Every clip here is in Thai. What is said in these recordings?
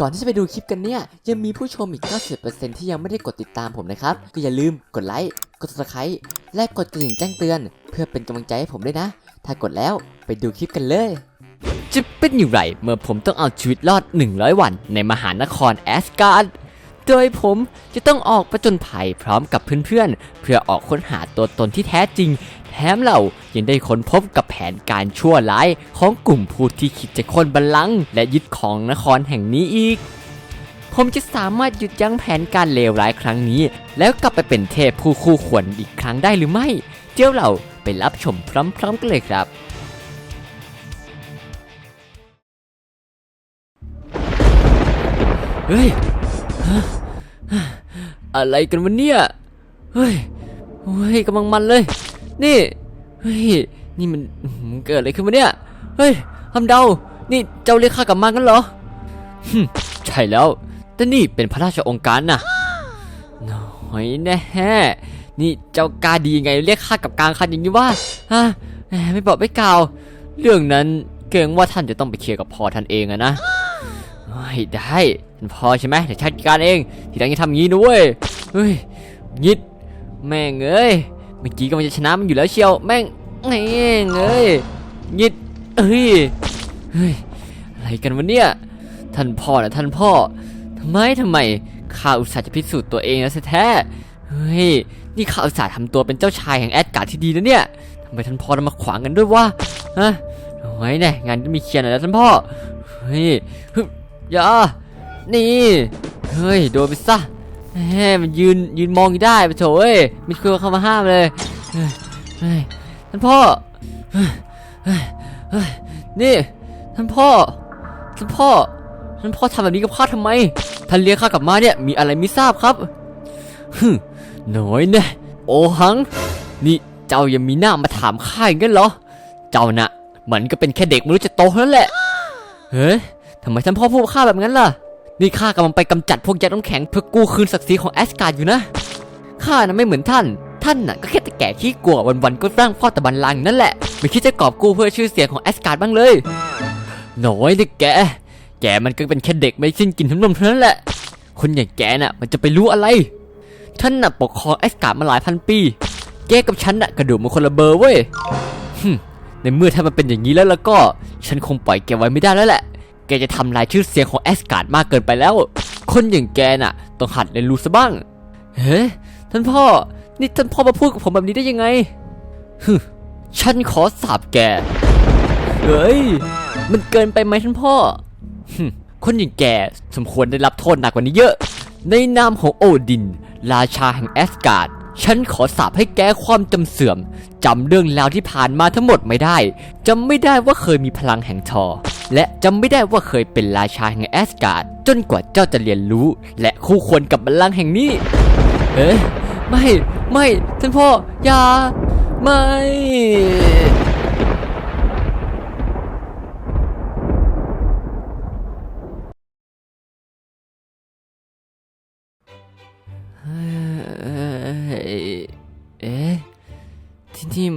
ก่อนที่จะไปดูคลิปกันเนี่ย ยังมีผู้ชมอีก 90%ที่ยังไม่ได้กดติดตามผมนะครับ ก็อย่าลืมกดไลค์ กด subscribe และกดกระดิ่งแจ้งเตือน เพื่อเป็นกำลังใจให้ผมด้วยนะ ถ้ากดแล้วไปดูคลิปกันเลย จะเป็นอย่างไรเมื่อผมต้องเอาชีวิตรอด 100 วัน ในมหานครแอสการ์ด โดยผมจะต้องออกประจนภัยพร้อมกับเพื่อนๆเพื่อออกค้นหาตัวตนที่แท้จริง ถมเรายังได้ค้นพบกับแผนการชั่วร้ายของกลุ่มผู้ที่คิดจะค้นบัลลังก์และยึดของนครแห่งนี้อีก ผมจะสามารถหยุดยั้งแผนการเลวร้ายครั้งนี้ แล้วกลับไปเป็นเทพผู้คู่ควรอีกครั้งได้หรือไม่เดี๋ยวเราไปรับชมพร้อมๆกันเลยครับเฮ้ย อะไรกันวะเนี่ย เฮ้ย เฮ้ยกำลังมันเลย นี่เฮ้ยนี่มันเกิดอะไรขึ้นวะเนี่ยเฮ้ยทำเดา นี่เจ้าเรียกข้ากลับมากันเหรอฮึใช่แล้ว แต่นี่เป็นพระราชองค์การนะน้อยแน่นี่เจ้ากาดียังไงเรียกข้ากับกลางคันอย่างนี้วะฮะไม่บอกไม่กล่าว เรื่องนั้นเกรงว่าท่านจะต้องไปเคลียร์กับพ่อท่านเองอะนะเฮ้ยได้ท่านพ่อใช่ไหมเดี๋ยวจัดการเอง ทีหลังจะทำอย่างนี้นะเว้ยเฮ้ยยิดแม่งเอ้ย เมื่อกี้ก็มันจะชนะมันอยู่แล้วเชียวแม่งแม่งเอ้ยยิดเอ้ยเฮ้ยอะไรกันวะเนี่ยท่านพ่อนะท่านพ่อทำไมทำไมข้าอุตส่าห์จะพิสูจน์ตัวเองแล้วแท้เฮ้ยนี่ข้าอุตส่าห์ทำตัวเป็นเจ้าชายแห่งแอดการ์ดที่ดีนะเนี่ยทำไมท่านพ่อมาขวางกันด้วยวะฮะโอ้ยเนี่ยงานก็มีเคลียร์หน่อยแล้วท่านพ่อเฮ้ยฮึอย่านี่เฮ้ยโดนไปซะ แหมมันยืนยืนมองอยู่ได้ปะโถเอ้ยม่เคยเข้ามาห้ามเลยเฮ้ยท่านพ่อนี่ท่านพ่อท่านพ่อท่านพ่อทำแบบนี้กับข้าทำไมท่านเรียกข้ากลับมาเนี่ยมีอะไรไม่ทราบครับฮึน้อยแน่โอหัง นี่เจ้ายังมีหน้ามาถามข้าอย่างนั้นเหรอ เจ้าน่ะเหมือนก็เป็นแค่เด็กไม่รู้จะโตเท่านั้นแหละ เฮ้ยทำไมท่านพ่อพูดกับข้าแบบนั้นล่ะ นี่ข้ากำลังไปกำจัดพวกยักษ์น้ำแข็งเพื่อกู้คืนศักดิ์ศรีของแอสการ์ดอยู่นะข้าน่ะไม่เหมือนท่าน ท่านน่ะก็แค่แต่แก่ขี้กลัววันๆก็ร่างพ่อตะบันลังนั่นแหละไม่คิดจะกอบกู้เพื่อชื่อเสียงของแอสการ์ดบ้างเลยน้อยดิแกแกมันก็เป็นแค่เด็กไม่สิ้นกินทั้งนมเท่านั้นแหละ คนอย่างแกน่ะ มันจะไปรู้อะไร ท่านน่ะปกครองแอสการ์ดมาหลายพันปี แกกับฉันน่ะกระดูกมันคนละเบอร์เว้ยในเมื่อถ้ามันเป็นอย่างนี้แล้วแล้วก็ ฉันคงปล่อยแกไว้ไม่ได้แล้วแหละ แกจะทำลายชื่อเสียงของแอสการ์ดมากเกินไปแล้ว คนอย่างแกน่ะ ต้องหัดเรียนรู้ซะบ้าง เฮ้ท่านพ่อ นี่ท่านพ่อมาพูดกับผมแบบนี้ได้ยังไงฮึฉันขอสาบแก เฮ้ย มันเกินไปไหมท่านพ่อฮึคนอย่างแกสมควรได้รับโทษหนักกว่านี้เยอะ ในนามของโอดิน ราชาแห่งแอสการ์ด ฉันขอสาบให้แกความจำเสื่อมจำเรื่องราวที่ผ่านมาทั้งหมดไม่ได้จำไม่ได้ว่าเคยมีพลังแห่งทอ และจำไม่ได้ว่าเคยเป็นราชาแห่งแอสการ์ดจนกว่าเจ้าจะเรียนรู้ และคู่ควรกับบัลลังก์แห่งนี้ เอ๊ะไม่ ไม่ ท่านพ่ออย่า ไม่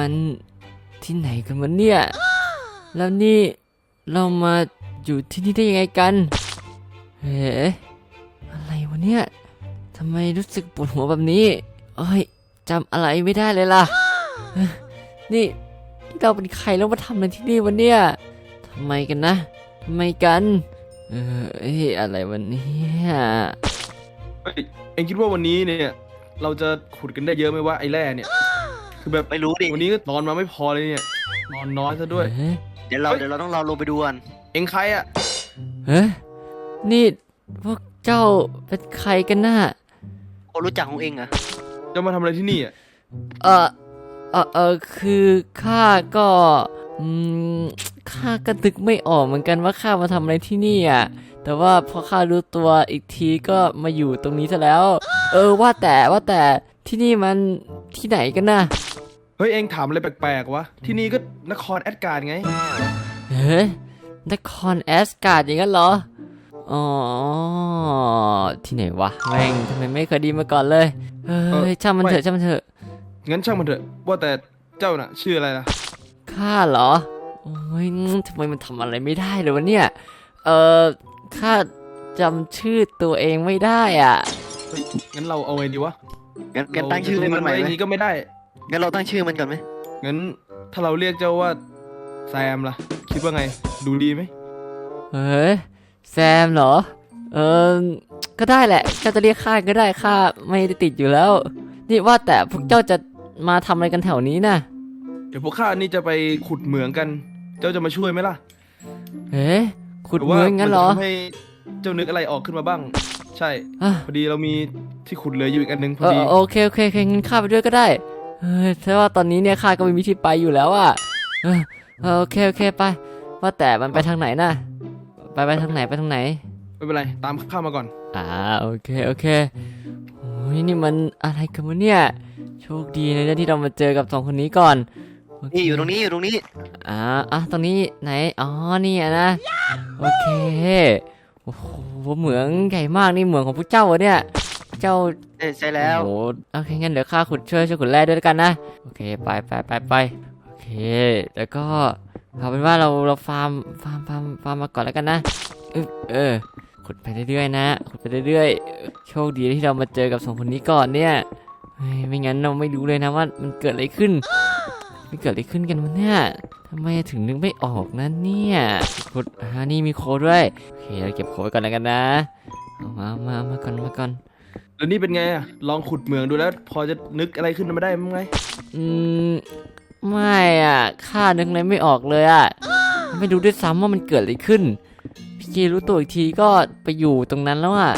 มันที่ไหนกันวะเนี่ย แล้วนี่เรามาอยู่ที่นี่ได้ยังไงกันเอ๊ะอะไรวะเนี่ยทำไมรู้สึกปวดหัวแบบนี้เอ้ยจำอะไรไม่ได้เลยล่ะเอ้ยนี่เราเป็นใครแล้วมาทำอะไรที่นี่วะเนี่ยทำไมกันนะทำไมกัน เออเอ้ยอะไรวะเนี่ยเฮ้ยเอ็งคิดว่าวันนี้เนี่ย เราจะขุดกันได้เยอะไหมว่าไอ้แร่เนี่ย คือแบบไม่รู้ดิ วันนี้ก็นอนมาไม่พอเลยเนี่ยนอนน้อยซะด้วย เอ๊ะเดี๋ยวเราเฮ้ยเดี๋ยวเราต้องรอลงไปดูกันเอ็งใครอะเอ๊ะนี่พวกเจ้าเป็นใครกันน่ะ โอรู้จักของเองเหรอะจะมาทำอะไรที่นี่อะเออเออเออคือข้าก็อืมข้าก็นึกไม่ออกเหมือนกันว่าข้ามาทำอะไรที่นี่อะแต่ว่าพอข้ารู้ตัวอีกทีก็มาอยู่ตรงนี้ซะแล้ว เออว่าแต่ว่าแต่ที่นี่มัน ที่ไหนกันน่ะเฮ้ย เอ็งถามอะไรแปลกๆวะ ที่นี่ก็นครแอดการ์ดไง เฮ้ยนครแอสการ์ดอย่างนั้นเหรอ อ๋อ ที่ไหนวะแม่งทำไมไม่เคยไดีมาก่อนเลย เฮ้เอ่ยอช่างมันเถอะไม่ช่างมันเถอะ งั้นช่างมันเถอะ ว่าแต่เจ้าน่ะ ชื่ออะไรล่ะ ข้าเหรอ โอ้ยทำไมมันทำอะไรไม่ได้เลยวะเนี่ย เออข้าจำชื่อตัวเองไม่ได้อะเฮ้ยงั้นเราเอาไงดีวะ งั้นงั้นตั้งชื่อให้มันใหม่ไว้อไหมย่างนี้ก็ไม่ได้งั้นเราตั้งชื่อมันก่อนไหมงั้นถ้าเราเรียกเจ้าว่าแซมล่ะ คิดว่าไง ดูดีไหมเฮ้ยแซมเหรอ เออก็ได้แหละเจ้าจะเรียกข้าก็ได้ข้าไม่ได้ติดอยู่แล้ว นี่ว่าแต่พวกเจ้าจะมาทำอะไรกันแถวนี้นะเดี๋ยวพวกข้านี่จะไปขุดเหมืองกัน เจ้าจะมาช่วยไหมล่ะเฮ้ยขุดรือเหว่ามืองงั้นเหรอมัจะทำให้เจ้านึกอะไรออกขึ้นมาบ้าง ใช่อะพอดีเรามี ที่ขุดเหลืออยู่อีกอันหนึงพอเออดีโอเคโอเคโอเคงั้นข้าไปด้วยก็ได้เฮ้ยแต่ว่าตอนนี้เนี่ยข้าก็ไม่มีที่ไปอยู่แล้วอะเออเออโอเคโอเคไป ว่าแต่มันไปทางไหนนะไปไปทางไหนไปทางไหน ไม่เป็นไร ตามข้ามาก่อน อ่าโอเคโอเคโอ้ยนี่มันอะไรกันวะเนี่ย โชคดีนะเนี่ยที่เรามาเจอกับสองคนนี้ก่อนโเคนี่อยู่ตรงนี้อยู่ตรงนี้ อ่าอะตรงนี้ไหนอ๋อนี่อะนะโอเคโอ้โหเหมืองใหญ่มากนี่เหมืองของพวกเจ้าเหรอเนี่ย เจ้าเอ้ยใช่แล้วโอ้โหโอเคงั้นเดี๋ยวข้าขุดช่วยช่วยขุดแร่ด้วยแล้วกันนะ โอเคไปไปไปไปโอเค แล้วก็เอาเป็นว่าเราเราฟาร์มฟาร์มฟาร์มฟาร์มมาก่อนแล้วกันนะเออเออ ขุดไปเรื่อยๆนะ ขุดไปเรื่อยๆ โชคดีที่เรามาเจอกับสองคนนี้ก่อนเนี่ยเฮ้ยไม่งั้นเราไม่รู้เลยนะว่ามันเกิดอะไรขึ้นมันเกิดอะไรขึ้นกันวะเนี่ยทำไมถึงนึกไม่ออกนะเนี่ยขุดอ่านี่มีโค้ดด้วย โอเคเราเก็บโค้ดไว้ก่อนแล้วกันนะ เอามาเอามาเอามาก่อนมาก่อน แล้วนี่เป็นไงอะลองขุดเหมืองดูแล้ว พอจะนึกอะไรขึ้นมาได้มั้งไงอืม ไม่อะข้านึกอะไรไม่ออกเลยอะ ไม่รู้ด้วยซ้ำว่ามันเกิดอะไรขึ้น พี่จีรู้ตัวอีกทีก็ไปอยู่ตรงนั้นแล้วอะ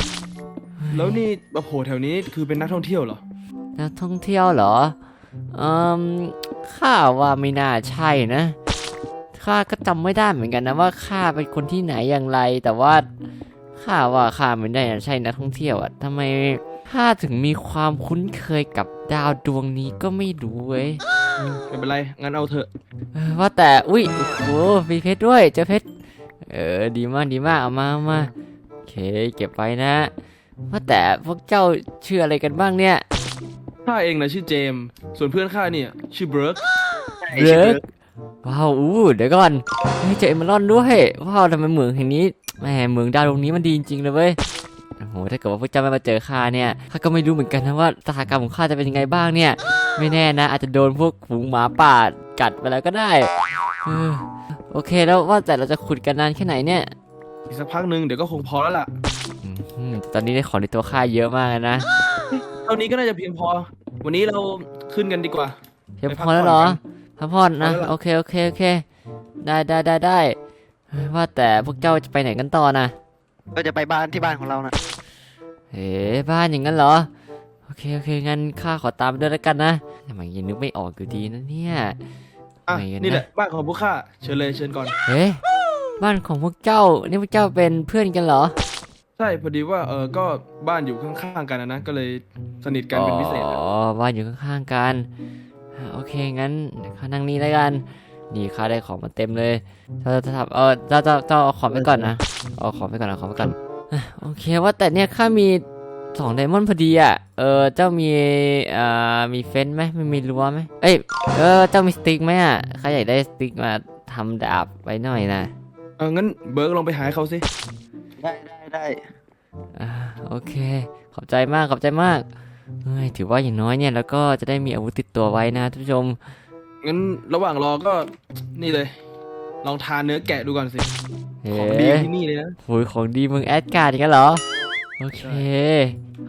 แล้วนี่มาโผล่แถวนี้คือเป็นนักท่องเที่ยวเหรอ นักท่องเที่ยวเหรอ อืม ข้าว่าไม่น่าใช่นะ ข้าก็จำไม่ได้เหมือนกันนะว่าข้าเป็นคนที่ไหนอย่างไร แต่ว่าข้าว่าข้าไม่ได้ใช่นักท่องเที่ยวอะทำไม ข้าถึงมีความคุ้นเคยกับดาวดวงนี้ก็ไม่รู้เว้ยไม่เป็นไร งั้นเอาเถอะเออว่าแต่ อุ้ย โอ้โห มีเพชรด้วย เจอเพชร เออ ดีมาก ดีมาก เอามาเอามาโอเค เก็บไว้นะ ว่าแต่พวกเจ้าชื่ออะไรกันบ้างเนี่ย ข้าเองนะชื่อเจมส์ส่วนเพื่อนข้าเนี่ย ชื่อเบิร์กไอ้เบิชื่อร์กว้าว อู้ เดี๋ยวก่อนเฮ้ยเจอเอมเมอรอนด้วย ว้าวทำไมเหมืองแห่งนี้ แหมเหมืองดาวดวงนี้มันดีจริงๆเลยเว้ย โอ้โหถ้าเกิดว่าพวกเจ้าไม่มาเจอข้าเนี่ยข้าก็ไม่รู้เหมือนกันนะว่าสถานการณ์ของข้าจะเป็นยังไงบ้างเนี่ย ไม่แน่นะ อาจจะโดนพวกฝูงหมาป่ากัดไปแล้วก็ได้เออโอเคแล้วว่าแต่เราจะขุดกันนานแค่ไหนเนี่ยอีกสักพักหนึ่งเดี๋ยวก็คงพอแล้วล่ะอืมตอนนี้ได้ของในตัวข้าเยอะมากเลยนะเท่านี้ก็น่าจะเพียงพอ วันนี้เราขึ้นกันดีกว่าเพียงไปพพักอแล้วเหรอผ่อนกันพักผ่อนนะพอแล้วล่ะโอเคโอเคโอเค ได้ได้ได้ได้เฮ้ยว่าแต่พวกเจ้าจะไปไหนกันต่อนะก็จะไปบ้านที่บ้านของเรานะ เฮ้บ้านอย่างนั้นเหรอ โอเคโอเคงั้นข้าขอตามไปด้วยแล้วกันนะทำไมยังนึกไม่ออกอยู่ดีนะเนี่ยอะไม่กันนะนี่แหละบ้านของพวกข้าเชิญเลยเชิญก่อนเฮ้บ้านของพวกเจ้า นี่พวกเจ้าเป็นเพื่อนกันเหรอใช่พอดีว่าเออก็บ้านอยู่ข้างๆกันนะนะก็เลยสนิทกันเป็นพิเศษอะอ๋อบ้านอยู่ข้างๆกันอ่าโอเคงั้นเดี๋ยวข้านั่งนี่แล้วกันนี่ข้าได้ของมาเต็มเลยเราจะทำเออเราจะเราเอาของไปก่อนนะเอาของไปก่อนเอาของไปก่อนอะ โอเคว่าแต่เนี่ยข้ามีสองไดมอนด์พอดีอะ เออเจ้ามีเอ่อมีเฟนส์ไหมไม่มีรั้วไหมเอ้ยเออเจ้ามีสติ๊กไหมอะข้าอยากได้สติ๊กมาทำดาบไว้หน่อยนะเอองั้นเบิร์กลองไปหาให้เขาสิ ได้ได้ได้อ่าโอเค ขอบใจมากขอบใจมากเฮ้ยถือว่าอย่างน้อยเนี่ยแล้วก็จะได้มีอาวุธติดตัวไว้นะท่านผู้ชม งั้นระหว่างรอก็นี่เลย ลองทานเนื้อแกะดูก่อนสิเฮ้ของดีที่นี่เลยนะโหยของดีเมืองแอดการ์ดอีกันเหรอ โอเค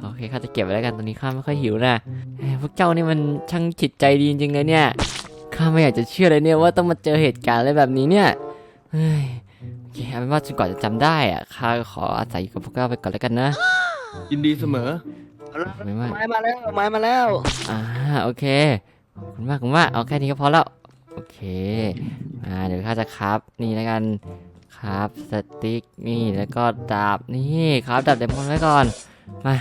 โอเคข้าจะเก็บไว้แล้วกันตอนนี้ข้าไม่ค่อยหิวนะเฮ้ยพวกเจ้านี่มันช่างจิตใจดีจริงๆเลยเนี่ยข้าไม่อยากจะเชื่อเลยเนี่ยว่าต้องมาเจอเหตุการณ์อะไรแบบนี้เนี่ยเฮ้ยโอเคเอาเป็นว่าจนกว่าจะจำได้อะข้าขออาศัยอยู่กับพวกเจ้าไปก่อนแล้วกันนะ ยินดีเสมอเอาละไม่ว่าไม้มาแล้วไม้มาแล้ว อ่าโอเคขอบคุณมากขอบคุณมากเอาแค่นี้ก็พอแล้ว โอเคมาเดี๋ยวข้าจะครับนี่แล้วกันครับสติ๊กนี่แล้วก็ดาบนี่ครับดาบเดมอนไว้ก่อนมา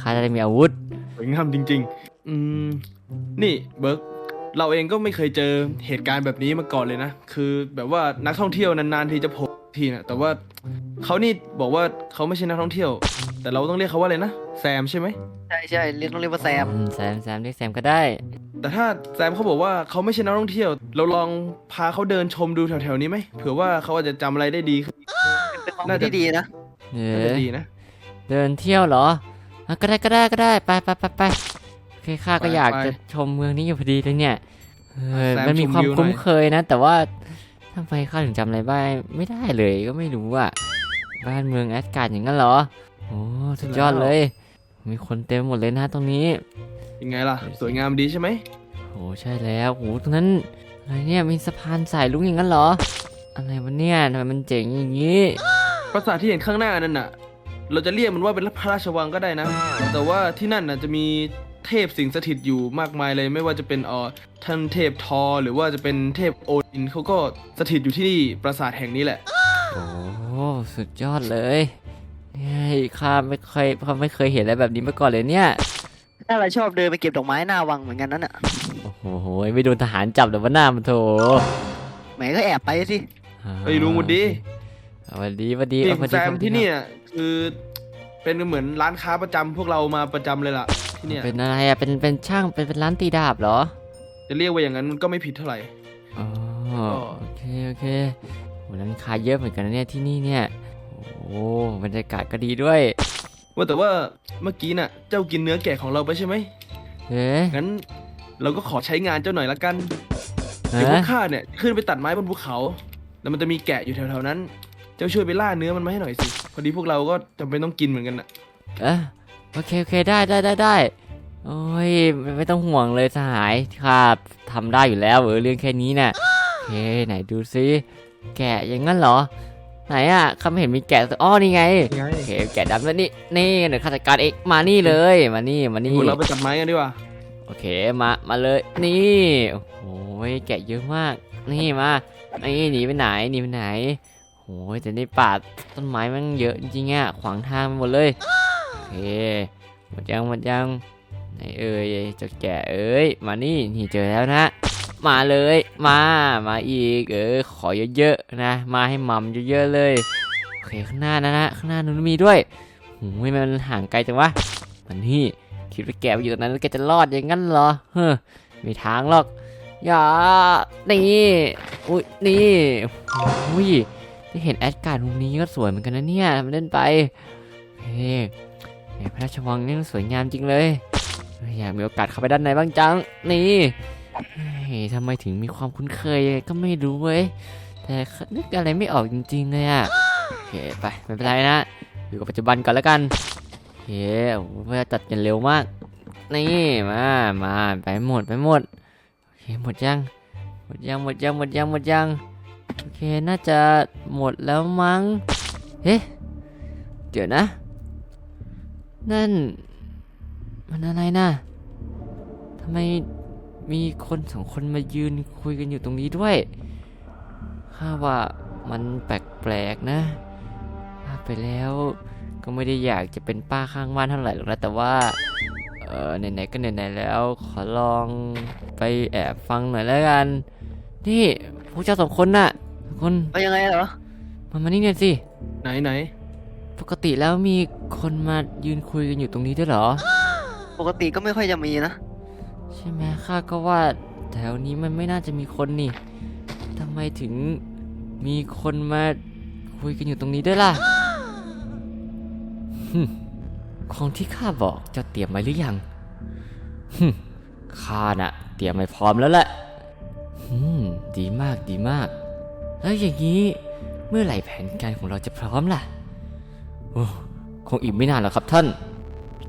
ข้าจะได้มีอาวุธสวยงามจริง ๆ อืมนี่เบิร์กเราเองก็ไม่เคยเจอเหตุการณ์แบบนี้มาก่อนเลยนะ คือแบบว่านักท่องเที่ยวนานๆทีจะโผล่ทีนะแต่ว่าเขานี่บอกว่าเขาไม่ใช่นักท่องเที่ยว แต่เราต้องเรียกเขาว่าอะไรนะแซมใช่ไหมใช่ใช่เรียกต้องเรียกว่าแซม อืมแซมแซมเรียกแซมก็ได้ แต่ถ้าแซมเขาบอกว่าเขาไม่ใช่นักท่องเที่ยว เราลองพาเขาเดินชมดูแถวๆนี้ไหมเผื่อว่าเขาอาจจะจำอะไรได้ดีขึ้น เป็นความน่าคิดจะ ที่ดีนะเอน่าอจะดีนะ เดินเที่ยวเหรออะก็ได้ก็ได้ก็ได้ไปไปไปไปโอเคข้าก็ไปอยากไปจะชมเมืองนี้อยู่พอดีเลยเนี่ยเออแซมมันมีชมความวิวหน่อย คุ้นเคยนะ แต่ว่าทำไมข้าถึงจำอะไรบ้างไม่ได้เลยก็ไม่รู้อะบ้านเมืองแอสการ์ดอย่างนั้นเหรอโอ้สุดยอดเลย มีคนเต็มหมดเลยนะตรงนี้ ยังไงล่ะ สวยงามดีใช่ไหมโอ้ใช่แล้วโหตรงนั้นอะไรเนี่ยมีสะพานสายลุงอย่างนั้นเหรอ อะไรวะเนี่ยทำไมมันเจ๋งอย่างนี้ปราสาทที่เห็นข้างหน้านั่นน่ะ เราจะเรียกมันว่าเป็นพระราชวังก็ได้นะ แต่ว่าที่นั่นน่ะจะมีเทพสิงสถิตอยู่มากมายเลย ไม่ว่าจะเป็นเอ่อท่านเทพทอหรือว่าจะเป็นเทพโอดินเขาก็สถิตอยู่ที่นี่ปราสาทแห่งนี้แหละ โอ้สุดยอดเลยเนี่ยข้าไม่เคยข้าไม่เคยเห็นอะไรแบบนี้มาก่อนเลยเนี่ย ถ้าเราชอบเดินไปเก็บดอกไม้หน้าวังเหมือนกันนั่นน่ะโอ้โหไม่โดนทหารจับหรือว่าหน้ามันโถแหมก็แอบไปสิเฮ้ยลุงหวัดดีสวัสดีสวัสดีนี่เอาสวัสแซดีคมรับที่เนี่ยคือเป็นเหมือนร้านค้าประจำพวกเรามาประจำเลยล่ะที่เนี่ยเป็นอะไรอะเป็นเป็นช่างเป็นเป็นร้านตีดาบเหรอ จะเรียกว่าอย่างนั้นมันก็ไม่ผิดเท่าไหร่อ๋อโอเคโอเคโหร้านค้าเยอะเหมือนกันนะเนี่ยที่นี่เนี่ยโอ้บรรยากาศก็ดีด้วย ว่าแต่ว่าเมื่อกี้น่ะ เจ้ากินเนื้อแกะของเราไปใช่ไหมเอ๊ะงั้นเราก็ขอใช้งานเจ้าหน่อยละกันฮะเดี๋ยวพวกข้าเนี่ยขึ้นไปตัดไม้บนภูเขา แล้วมันจะมีแกะอยู่แถวๆนั้น เจ้าช่วยไปล่าเนื้อมันมาให้หน่อยสิพอดีพวกเราก็จำเป็นต้องกินเหมือนกันน่ะเอะโอเคโอเคได้ได้ได้ได้โอ้ยไม่ไม่ต้องห่วงเลยสหายข้าทำได้อยู่แล้วเออเรื่องแค่นี้น่ะโอเคไหนดูซิแกะอย่างนั้นเหรอ ไหนอะข้าไม่เห็นมีแกะสักอ้อนี่ไงโอเคแกะดำแล้วนี่นี่เดี๋ยวข้าจัดการเองมานี่เลยมานี่มานี่ พวกเราไปตัดไม้กันดีกว่าโอเคมามาเลยนี่โอ้โหแกะเยอะมาก นี่มานี่หนีไปไหนหนีไปไหนโอ้ยแต่ในป่าต้นไม้มันเยอะจริงๆอะขวางทางไปหมดเลยโอเคหมดยังหมดยังไหนเอ่ยเจ้าแก่เอ้ยมานี่นี่เจอแล้วนะ มาเลยมามาอีกเออขอเยอะๆนะ มาให้มัมเยอะๆเลยโอเคข้างหน้านะนะข้างหน้านู้นมีด้วยโอ้ยมันห่างไกลจังวะมันนี่คิดว่าแกไปอยู่ตรงนั้นแล้วแกจะรอดอย่างนั้นเหรอเฮ้อไม่ทางหรอกอย่านี่อุ้ยนี่อุ้ยได้เห็นแอดการ์ดมุมนี้ก็สวยเหมือนกันนะเนี่ยทำเล่นไปเฮ้ยพระราชวังนี่สวยงามจริงเลยอยากมีโอกาสเข้าไปด้านในบ้างจังนี่ ทำไมถึงมีความคุ้นเคยก็ไม่รู้เว้ย แต่นึกอะไรไม่ออกจริงๆเลยอะโอเคไปไม่เป็นไรนะ อยู่กับปัจจุบันก่อนแล้วกันเฮ้ยโอ้โหเพื่อตัดกันเร็วมาก นี่มามาไปหมดไปหมด โอเคหมดยัง หมดยังหมดยังหมดยังหมดยัง โอเคน่าจะหมดแล้วมั้ง เฮ้เดี๋ยวนะ นั่น มันอะไรนะทำไม มีคนสองคนมายืนคุยกันอยู่ตรงนี้ด้วยข้าว่ามันแปลกๆนะว่าไปแล้วก็ไม่ได้อยากจะเป็นป้าข้างบ้านเท่าไหร่หรอกนะแต่ว่าเออไหนๆก็ไหนๆแล้ว ขอลองไปแอบฟังหน่อยแล้วกัน นี่พวกเจ้าสองคนน่ะทุกคนว่ายังไงเหรอมามานี่เนี่อยสิ ไหนไหนปกติแล้วมีคนมายืนคุยกันอยู่ตรงนี้ด้วยเหรอ ปกติก็ไม่ค่อยจะมีนะใช่ไหม ข้าก็ว่าแถวนี้มันไม่น่าจะมีคนนี่ทำไมถึงมีคนมาคุยกันอยู่ตรงนี้ด้วยล่ะหึของที่ข้าบอกจะเตรียมไว้หรือยังหึข้าน่ะ เตรียมไว้พร้อมแล้วแหละดีมากดีมาก แล้วอย่างนี้เมื่อไหร่แผนการของเราจะพร้อมล่ะ โอ้คงอีกไม่นานหรอกครับท่าน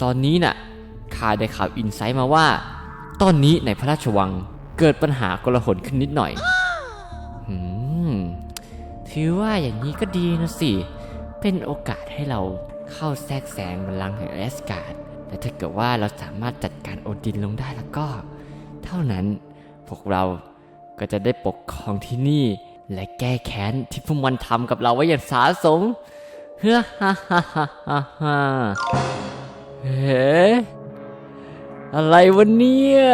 ตอนนี้น่ะข้าได้ข่าวอินไซต์มาว่า ตอนนี้ในพระราชวังเกิดปัญหากลาหนขึ้นนิดหน่อยอืมถือว่าอย่างนี้ก็ดีนะสิ เป็นโอกาสให้เราเข้าแทรกแซงบัลลังก์แห่งแอสการ์ดและถ้าเกิดว่าเราสามารถจัดการโอดินลงได้แล้วก็ เท่านั้นพวกเราก็จะได้ปกครองที่นี่ และแก้แค้นที่พวกมันทำกับเราไว้อย่างสาสมเฮ้อฮ่าฮ่าฮ่าฮ่าฮ่าเฮ้ อะไรวะเนี่ย